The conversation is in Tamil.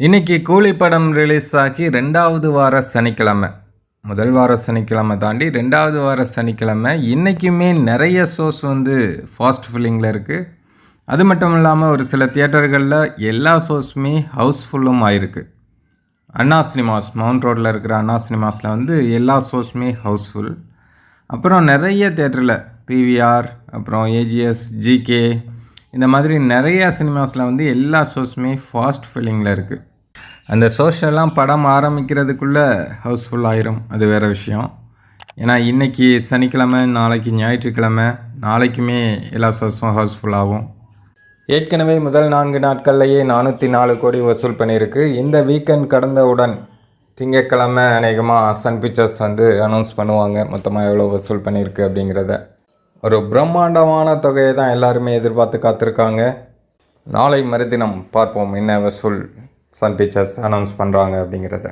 இன்னைக்கு கூலி படம் ரிலீஸ் ஆகி ரெண்டாவது வார சனிக்கிழமை. முதல் வார சனிக்கிழமை தாண்டி ரெண்டாவது வார சனிக்கிழமை இன்றைக்குமே நிறைய ஷோஸ் வந்து ஃபாஸ்ட் ஃபில்லிங்கில் இருக்குது அது மட்டும் இல்லாமல் ஒரு சில தியேட்டர்களில் எல்லா ஷோஸுமே ஹவுஸ்ஃபுல்லும் ஆயிருக்கு. அண்ணா சினிமாஸ் மவுண்ட் ரோட்டில் இருக்கிற அண்ணா சினிமாஸில் வந்து எல்லா ஷோஸுமே ஹவுஸ்ஃபுல் அப்புறம் நிறைய தேட்டரில் பிவிஆர் அப்புறம் ஏஜிஎஸ் ஜிகே இந்த மாதிரி நிறைய சினிமாஸில் வந்து எல்லா ஷோஸுமே ஃபாஸ்ட் ஃபில்லிங்கில் இருக்குது அந்த ஷோஷெல்லாம் படம் ஆரம்பிக்கிறதுக்குள்ளே ஹவுஸ்ஃபுல் ஆயிரும். அது வேறு விஷயம். ஏன்னா இன்றைக்கி சனிக்கிழமை நாளைக்கு ஞாயிற்றுக்கிழமை நாளைக்குமே எல்லா சோர்ஸும் ஹவுஸ்ஃபுல் ஆகும். ஏற்கனவே முதல் நான்கு நாட்கள்லேயே நானூற்றி நாலு கோடி வசூல் பண்ணியிருக்கு. இந்த வீக்கெண்ட் கடந்தவுடன் திங்கட்கிழமை அநேகமாக சன் பிக்சர்ஸ் வந்து அனௌன்ஸ் பண்ணுவாங்க. மொத்தமாக எவ்வளோ வசூல் பண்ணியிருக்கு அப்படிங்கிறத. ஒரு பிரம்மாண்டமான தொகையை தான் எல்லாருமே எதிர்பார்த்து காத்திருக்காங்க. நாளை மறுதினம் பார்ப்போம் என்ன வசூல் சன் பிக்சர்ஸ் அனௌன்ஸ் பண்ணுறாங்க அப்படிங்கிறத.